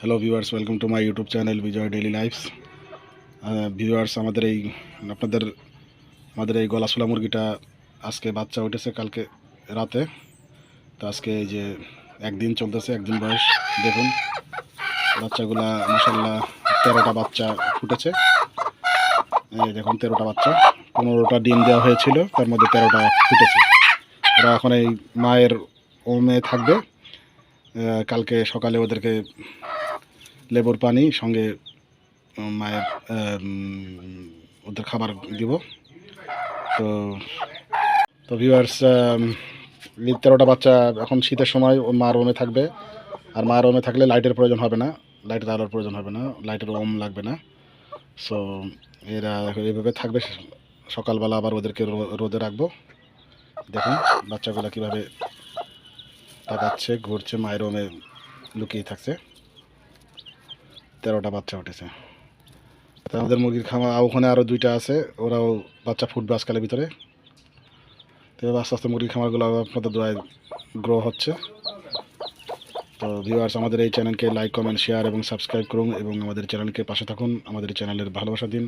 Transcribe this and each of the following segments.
Hello viewers welcome to my YouTube channel Bijoy daily lifes viewers আমাদের এই, আপনাদের, আমাদের এই গলাশোলা মুরগিটা আজকে বাচ্চা উঠেছে কালকে রাতে। তো আজকে এই যে একদিন চলতেছে, একদিন বয়স। দেখুন, বাচ্চাগুলা মাসাল্লাহ তেরোটা বাচ্চা ফুটেছে। এই দেখুন, তেরোটা বাচ্চা। পনেরোটা ডিম দেওয়া হয়েছিল, তার মধ্যে তেরোটা ফুটেছে। ওরা এখন এই মায়ের ওমে থাকবে। কালকে সকালে ওদেরকে লেবুর পানি, সঙ্গে মায়ের ওদের খাবার দিব। তো তো ভিউয়ার্স তেরোটা বাচ্চা এখন শীতের সময় ও মার ওমে থাকবে। আর মা ওমে থাকলে লাইটের প্রয়োজন হবে না। লাইটের আলোর প্রয়োজন হবে না। লাইটের ওম লাগবে না। সো এরা এইভাবে থাকবে। সকালবেলা আবার ওদেরকে রোদে রাখব। দেখুন বাচ্চাগুলো কীভাবে তাকাচ্ছে, ঘুরছে, মায়ের ওমে লুকিয়ে থাকছে। তেরোটা বাচ্চা উঠেছে। আমাদের মুরগির খামা ওখানে আরও দুইটা আছে, ওরাও বাচ্চা ফুটবে আজকালের ভিতরে। তো আস্তে আস্তে মুরগির খামারগুলো আপনাদের দোয়ায় গ্রো হচ্ছে। তো ভিউয়ার্স আমাদের এই চ্যানেলকে লাইক কমেন্ট শেয়ার এবং সাবস্ক্রাইব করুন এবং আমাদের চ্যানেলকে পাশে থাকুন। আমাদের চ্যানেলের ভালোবাসা দিন।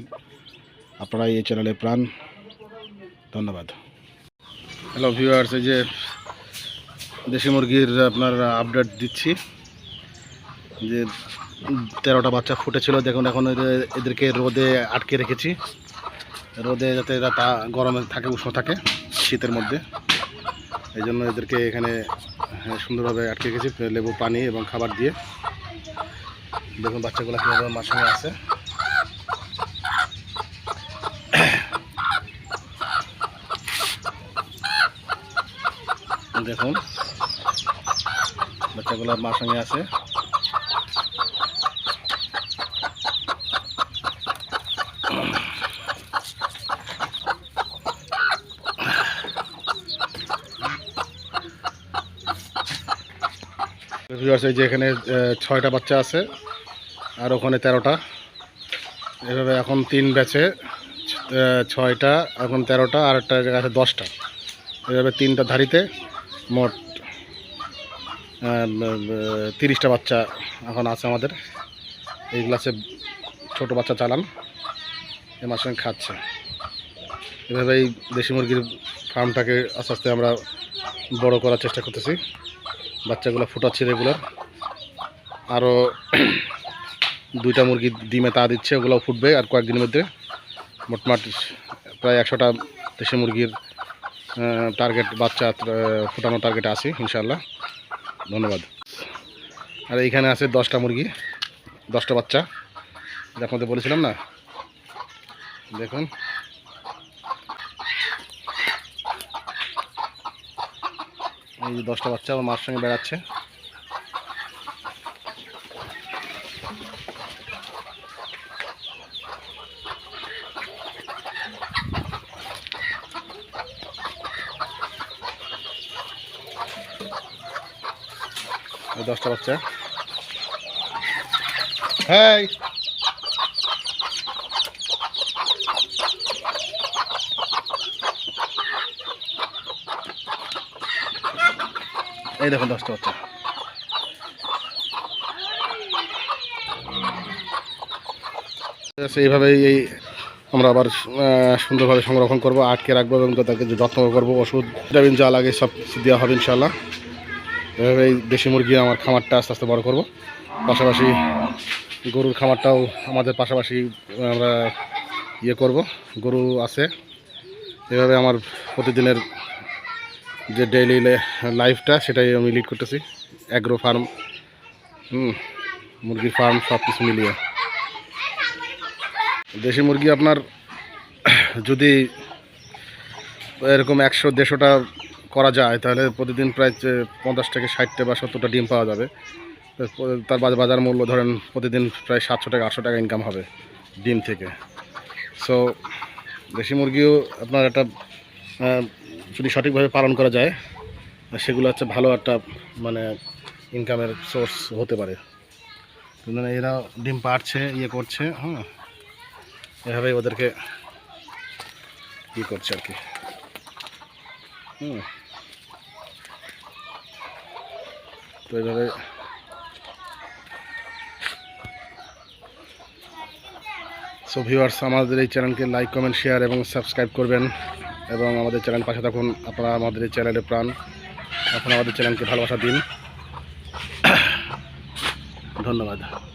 আপনারাই এই চ্যানেলের প্রাণ। ধন্যবাদ। হ্যালো ভিউয়ার্স এই যে দেশি মুরগির আপনার আপডেট দিচ্ছি। যে তেরোটা বাচ্চা ফুটেছিল। দেখুন এখন এদের- এদেরকে রোদে আটকে রেখেছি। রোদে যাতে এরা তা গরমে থাকে উষ্ণ থাকে শীতের মধ্যে। এই জন্য এদেরকে এখানে হ্যাঁ, সুন্দরভাবে আটকে রেখেছি লেবু পানি এবং খাবার দিয়ে। দেখুন বাচ্চাগুলো কীভাবে মার সঙ্গে আছে। দেখুন বাচ্চাগুলো মার সঙ্গে আছে। এই যে এখানে ছয়টা বাচ্চা আছে আর ওখানে তেরোটা। এভাবে এখন তিন ব্যাচে ছয়টা, এখন তেরোটা, আর একটা জায়গা আছে দশটা। এভাবে তিনটা ধারিতে মোট তিরিশটা বাচ্চা এখন আছে আমাদের। এই গ্লাসে ছোটো বাচ্চা চালান, এ সঙ্গে খাচ্ছে। এভাবেই দেশি মুরগির ফার্মটাকে আস্তে আস্তে আমরা বড় করার চেষ্টা করতেছি। বাচ্চাগুলো ফুটাচ্ছে রেগুলার আরও দুইটা মুরগি ডিমে তা দিচ্ছে, ওগুলোও ফুটবে আর কয়েকদিনের মধ্যে। মোটমাট প্রায় একশোটা দেশি মুরগির টার্গেট বাচ্চা ফুটানো টার্গেটে আছি ইনশাল্লাহ ধন্যবাদ। আর এইখানে আছে দশটা মুরগি, দশটা বাচ্চা। যা আপনাদের বলেছিলাম না? দেখুন। এই যে দশটা বাচ্চা আমার মার সঙ্গে বেড়াচ্ছে। দশটা বাচ্চা। হ্যাঁ এই দেখুন, দশটা বাচ্চা। এইভাবেই এই আমরা আবার সুন্দরভাবে সংরক্ষণ করব, আটকে রাখব এবং তাকে যত্ন করব, ওষুধ, ভিটামিন যা লাগে সব দেওয়া হবে ইনশাল্লাহ এভাবে এই দেশি মুরগি আমার খামারটা আস্তে আস্তে বড় করব। পাশাপাশি গরুর খামারটাও আমাদের পাশাপাশি আমরা ইয়ে করব। গরু আছে। এভাবে আমার প্রতিদিনের যে ডেইলি লাইফটা সেটাই আমি লিড করতেছি। অ্যাগ্রো ফার্ম হুম মুরগির ফার্ম সব কিছু মিলিয়ে। দেশি মুরগি আপনার যদি এরকম একশো, দেড়শোটা করা যায়, তাহলে প্রতিদিন প্রায় পঞ্চাশ থেকে ষাটটা বা সত্তরটা ডিম পাওয়া যাবে। তার বাজার মূল্য ধরেন প্রতিদিন প্রায় সাতশো টাকা আটশো টাকা ইনকাম হবে ডিম থেকে। সো দেশি মুরগিও আপনার একটা যদি সঠিকভাবে পালন করা যায়, সেগুলো হচ্ছে ভালো একটা মানে ইনকামের সোর্স হতে পারে। মানে এরা ডিম পাড়ছে ইয়ে করছে হ্যাঁ এভাবেই ওদেরকে ইয়ে করছে আর কি। হুম। তো এইভাবে সো ভিউয়ার্স আমাদের এই চ্যানেলকে লাইক কমেন্ট শেয়ার এবং সাবস্ক্রাইব করবেন। এবং আমাদের চ্যানেল পাশে থাকুন। আপনারা আমাদের এই চ্যানেলের প্রাণ। আপনারা আমাদের চ্যানেলকে ভালোবাসা দিন। ধন্যবাদ।